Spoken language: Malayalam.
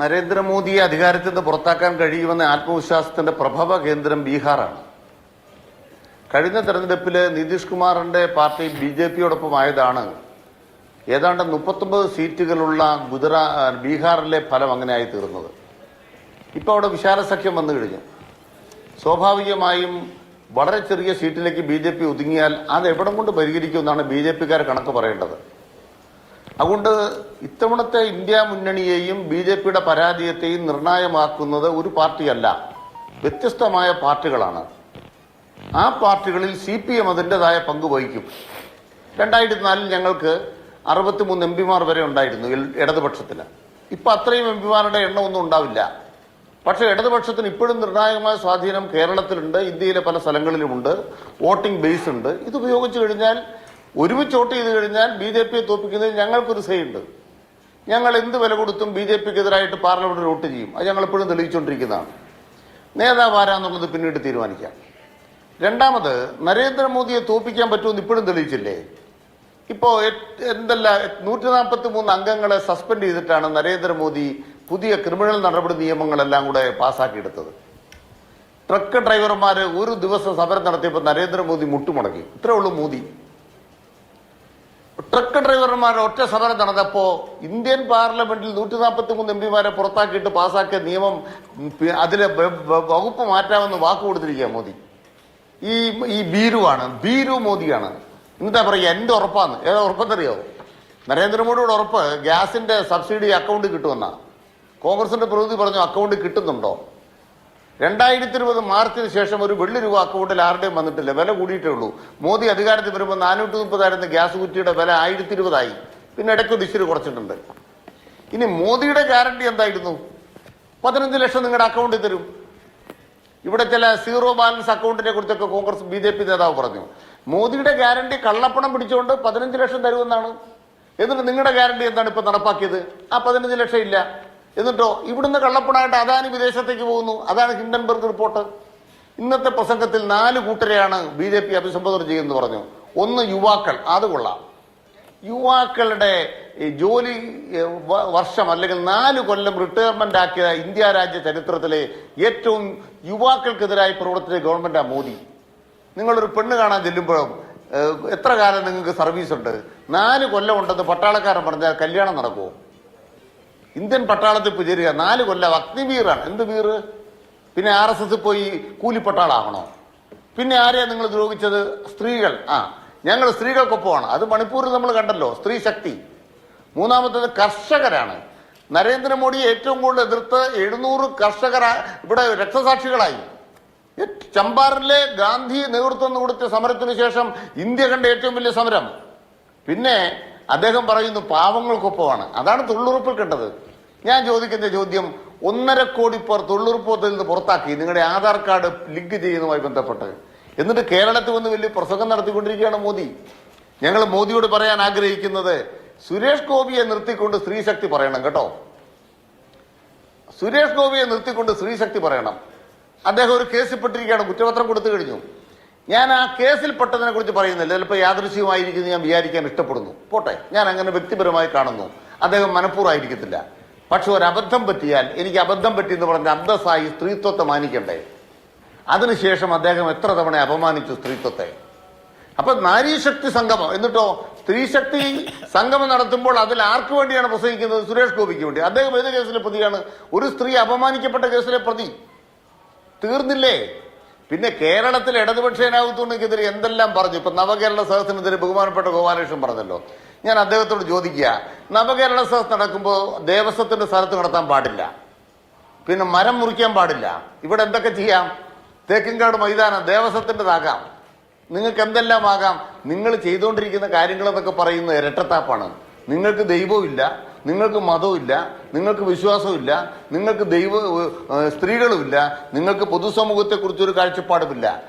നരേന്ദ്രമോദിയെ അധികാരത്തിൽ നിന്ന് പുറത്താക്കാൻ കഴിയുമെന്ന ആത്മവിശ്വാസത്തിന്റെ പ്രഭവ കേന്ദ്രം ബീഹാറാണ്. കഴിഞ്ഞ തെരഞ്ഞെടുപ്പിൽ നിതീഷ് കുമാറിന്റെ പാർട്ടി ബി ജെ പിയോടൊപ്പം ആയതാണ്. ഏതാണ്ട് മുപ്പത്തൊമ്പത് സീറ്റുകളുള്ള ഗുജറാ ബീഹാറിലെ ഫലം അങ്ങനെയായി തീർന്നത്. ഇപ്പോൾ അവിടെ വിശാല സഖ്യം വന്നു കഴിഞ്ഞു. സ്വാഭാവികമായും വളരെ ചെറിയ സീറ്റിലേക്ക് ബി ജെ പി ഒതുങ്ങിയാൽ അത് എവിടം കൊണ്ട് പരിഹരിക്കുമെന്നാണ് ബി ജെ പിക്കാർ കണക്ക് പറയേണ്ടത്. അതുകൊണ്ട് ഇത്തവണത്തെ ഇന്ത്യ മുന്നണിയെയും ബി ജെ പിയുടെ പരാജയത്തെയും നിർണായകമാക്കുന്നത് ഒരു പാർട്ടിയല്ല. വ്യത്യസ്തമായ പാർട്ടികളാണ്. ആ പാർട്ടികളിൽ സി പി എം അതിന്റെതായ പങ്ക് വഹിക്കും. രണ്ടായിരത്തി നാലിൽ ഞങ്ങൾക്ക് അറുപത്തിമൂന്ന് എം പിമാർ വരെ ഉണ്ടായിരുന്നു ഇടതുപക്ഷത്തിൽ ഇപ്പം അത്രയും എം പിമാരുടെ എണ്ണം ഒന്നും ഉണ്ടാവില്ല. പക്ഷേ ഇടതുപക്ഷത്തിന് ഇപ്പോഴും നിർണായകമായ സ്വാധീനം കേരളത്തിലുണ്ട് ഇന്ത്യയിലെ പല സ്ഥലങ്ങളിലുമുണ്ട് വോട്ടിംഗ് ബേസ് ഉണ്ട് ഇത് ഉപയോഗിച്ചു കഴിഞ്ഞാൽ ഒരുമിച്ച് വോട്ട് ചെയ്ത് കഴിഞ്ഞാൽ ബി ജെ പിയെ തോൽപ്പിക്കുന്നതിൽ ഞങ്ങൾക്കൊരു സേ ഉണ്ട് ഞങ്ങൾ എന്ത് വില കൊടുത്തും ബി ജെ പിക്കെതിരായിട്ട് പാർലമെന്റിൽ വോട്ട് ചെയ്യും. അത് ഞങ്ങൾ എപ്പോഴും തെളിയിച്ചുകൊണ്ടിരിക്കുന്നതാണ്. നേതാവ് ആരാന്നുള്ളത് പിന്നീട് തീരുമാനിക്കാം. രണ്ടാമത് നരേന്ദ്രമോദിയെ തോൽപ്പിക്കാൻ പറ്റുമെന്ന് ഇപ്പോഴും തെളിയിച്ചില്ലേ? ഇപ്പോ എന്തല്ല നൂറ്റി നാൽപ്പത്തി മൂന്ന് അംഗങ്ങളെ സസ്പെൻഡ് ചെയ്തിട്ടാണ് നരേന്ദ്രമോദി പുതിയ ക്രിമിനൽ നടപടി നിയമങ്ങളെല്ലാം കൂടെ പാസ്സാക്കിയെടുത്തത്. ട്രക്ക് ഡ്രൈവർമാര് ഒരു ദിവസം സമരം നടത്തിയപ്പോൾ നരേന്ദ്രമോദി മുട്ടുമുടക്കി. ഇത്രേ ഉള്ളൂ മോദി. ട്രക്ക് ഡ്രൈവർമാർ ഒറ്റ സമരം നടന്നപ്പോ ഇന്ത്യൻ പാർലമെന്റിൽ നൂറ്റി നാൽപ്പത്തി മൂന്ന് എം പിമാരെ പുറത്താക്കിയിട്ട് പാസാക്കിയ നിയമം അതിലെ വകുപ്പ് മാറ്റാമെന്ന് വാക്ക് കൊടുത്തിരിക്കുക മോദി. ഈ ഈ ബീരുവാണ് ബീരു മോദിയാണ്. എന്താ പറയുക എന്റെ ഉറപ്പാണ് ഏതാ ഉറപ്പെന്നറിയോ? നരേന്ദ്രമോദിയുടെ ഉറപ്പ് ഗ്യാസിന്റെ സബ്സിഡി അക്കൗണ്ട് കിട്ടുമെന്നാ. കോൺഗ്രസിന്റെ പ്രതിനിധി പറഞ്ഞു അക്കൗണ്ട് കിട്ടുന്നുണ്ടോ? രണ്ടായിരത്തി ഇരുപത് മാർച്ചിന് ശേഷം ഒരു വെള്ളി രൂപ അക്കൗണ്ടിൽ ആരുടെയും വന്നിട്ടില്ല. വില കൂടിയിട്ടേ ഉള്ളൂ. മോദി അധികാരത്തിൽ വരുമ്പോൾ നാനൂറ്റി മുപ്പതായിരുന്ന ഗ്യാസ് കുറ്റിയുടെ വില ആയിരത്തി ഇരുപതായി പിന്നെ ഇടയ്ക്ക് ഇച്ചിരി കുറച്ചിട്ടുണ്ട്. ഇനി മോദിയുടെ ഗ്യാരണ്ടി എന്തായിരുന്നു? പതിനഞ്ച് ലക്ഷം നിങ്ങളുടെ അക്കൗണ്ടിൽ തരും. ഇവിടെ ചില സീറോ ബാലൻസ് അക്കൗണ്ടിനെ കുറിച്ചൊക്കെ കോൺഗ്രസ് ബി ജെ പി നേതാവ് പറഞ്ഞു. മോദിയുടെ ഗ്യാരണ്ടി കള്ളപ്പണം പിടിച്ചുകൊണ്ട് പതിനഞ്ച് ലക്ഷം തരുമെന്നാണ്. എന്നിട്ട് നിങ്ങളുടെ ഗ്യാരണ്ടി എന്താണ് ഇപ്പൊ നടപ്പാക്കിയത്? ആ പതിനഞ്ച് ലക്ഷം ഇല്ല. എന്നിട്ടോ ഇവിടുന്ന് കള്ളപ്പണമായിട്ട് അദാനി വിദേശത്തേക്ക് പോകുന്നു. അതാണ് ഹിൻഡൻബർഗ് റിപ്പോർട്ട്. ഇന്നത്തെ പ്രസംഗത്തിൽ നാല് കൂട്ടരെയാണ് ബി ജെ പി അഭിസംബോധന ചെയ്യുന്നത് പറഞ്ഞു. ഒന്ന് യുവാക്കൾ അത് കൊള്ളാം. യുവാക്കളുടെ ജോലി വർഷം അല്ലെങ്കിൽ നാല് കൊല്ലം റിട്ടയർമെന്റ് ആക്കിയ ഇന്ത്യ രാജ്യ ചരിത്രത്തിലെ ഏറ്റവും യുവാക്കൾക്കെതിരായി പ്രവർത്തിച്ച ഗവൺമെന്റ് മോദി. നിങ്ങളൊരു പെണ്ണ് കാണാൻ ചെല്ലുമ്പോഴും എത്ര കാലം നിങ്ങൾക്ക് സർവീസ് ഉണ്ട്? നാല് കൊല്ലം ഉണ്ടെന്ന് പട്ടാളക്കാരൻ പറഞ്ഞാൽ കല്യാണം നടക്കുമോ ഇന്ത്യൻ പട്ടാളത്തിൽ പോയി ചേരുക. നാല് കൊല്ലം അഗ്നിവീറാണ് എന്ത് വീർ? പിന്നെ ആർ എസ് എസ് പോയി കൂലിപ്പട്ടാളാകണോ പിന്നെ ആരെയാ നിങ്ങൾ ദ്രോഹിച്ചത്? സ്ത്രീകൾ. ആ ഞങ്ങൾ സ്ത്രീകൾക്കൊപ്പമാണ്. അത് മണിപ്പൂരിൽ നമ്മൾ കണ്ടല്ലോ. സ്ത്രീ ശക്തി. മൂന്നാമത്തേത് കർഷകരാണ്. നരേന്ദ്രമോദി ഏറ്റവും കൂടുതൽ എതിർത്ത് എഴുന്നൂറ് കർഷകർ ഇവിടെ രക്തസാക്ഷികളായി. ചമ്പാറിലെ ഗാന്ധി നേതൃത്വം കൊടുത്ത സമരത്തിനു ശേഷം ഇന്ത്യ കണ്ട ഏറ്റവും വലിയ സമരം. പിന്നെ അദ്ദേഹം പറയുന്നു പാവങ്ങൾക്കൊപ്പമാണ്. അതാണ് തൊഴിലുറപ്പിൽ കണ്ടത്. ഞാൻ ചോദിക്കുന്ന ചോദ്യം ഒന്നര കോടി പേർ തൊഴിലുറപ്പത്തിൽ നിന്ന് പുറത്താക്കി. നിങ്ങളുടെ ആധാർ കാർഡ് ലിങ്ക് ചെയ്യുന്നതുമായി ബന്ധപ്പെട്ട്. എന്നിട്ട് കേരളത്തിൽ വന്ന് വലിയ പ്രസംഗം നടത്തിക്കൊണ്ടിരിക്കുകയാണ് മോദി. ഞങ്ങൾ മോദിയോട് പറയാൻ ആഗ്രഹിക്കുന്നത് സുരേഷ് ഗോപിയെ നിർത്തിക്കൊണ്ട് സ്ത്രീശക്തി പറയണം കേട്ടോ. സുരേഷ് ഗോപിയെ നിർത്തിക്കൊണ്ട് സ്ത്രീശക്തി പറയണം. അദ്ദേഹം ഒരു കേസിൽപ്പെട്ടിരിക്കുകയാണ് കുറ്റപത്രം കൊടുത്തു കഴിഞ്ഞു. ഞാൻ ആ കേസിൽ പെട്ടതിനെ കുറിച്ച് പറയുന്നില്ല. ചിലപ്പോൾ യാദൃശ്യമായിരിക്കുന്നു ഞാൻ വിചാരിക്കാൻ ഇഷ്ടപ്പെടുന്നു. പോട്ടെ ഞാൻ അങ്ങനെ വ്യക്തിപരമായി കാണുന്നു. അദ്ദേഹം മനഃപൂർവമായിരിക്കത്തില്ല. പക്ഷെ ഒരു അബദ്ധം പറ്റിയാൽ എനിക്ക് അബദ്ധം പറ്റി എന്ന് പറഞ്ഞ അന്തസ്സായി സ്ത്രീത്വത്തെ മാനിക്കണ്ടേ? അതിനുശേഷം അദ്ദേഹം എത്ര തവണ അപമാനിച്ചു സ്ത്രീത്വത്തെ? അപ്പൊ നാരീശക്തി സംഗമം. എന്നിട്ടോ സ്ത്രീശക്തി സംഗമം നടത്തുമ്പോൾ അതിൽ ആർക്ക് വേണ്ടിയാണ് പ്രസംഗിക്കുന്നത്? സുരേഷ് ഗോപിക്ക് വേണ്ടി. അദ്ദേഹം ഏത് കേസിലെ പ്രതിയാണ്? ഒരു സ്ത്രീ അപമാനിക്കപ്പെട്ട കേസിലെ പ്രതി. തീർന്നില്ലേ? പിന്നെ കേരളത്തിൽ ഇടതുപക്ഷ ജനാധിപത്യത്തിനെതിരെ എന്തെല്ലാം പറഞ്ഞു? ഇപ്പൊ നവകേരള സഹസിനെതിരെ ബഹുമാനപ്പെട്ട ഗോപാലകൃഷ്ണൻ പറഞ്ഞല്ലോ. ഞാൻ അദ്ദേഹത്തോട് ചോദിക്കുക നവകേരള സഹസ് നടക്കുമ്പോൾ ദേവസ്വത്തിന്റെ സ്ഥലത്ത് നടത്താൻ പാടില്ല. പിന്നെ മരം മുറിക്കാൻ പാടില്ല. ഇവിടെ എന്തൊക്കെ ചെയ്യാം? തേക്കിൻകാട് മൈതാനം ദേവസ്വത്തിന്റെതാകാം. നിങ്ങൾക്ക് എന്തെല്ലാം ആകാം നിങ്ങൾ ചെയ്തുകൊണ്ടിരിക്കുന്ന കാര്യങ്ങളെന്നൊക്കെ പറയുന്നത് ഇരട്ടത്താപ്പാണ്. നിങ്ങൾക്ക് ദൈവമില്ല നിങ്ങൾക്ക് മതവും ഇല്ല നിങ്ങൾക്ക് വിശ്വാസവും ഇല്ല നിങ്ങൾക്ക് ദൈവ സ്ത്രീകളുമില്ല നിങ്ങൾക്ക് പൊതുസമൂഹത്തെക്കുറിച്ചൊരു കാഴ്ചപ്പാടുമില്ല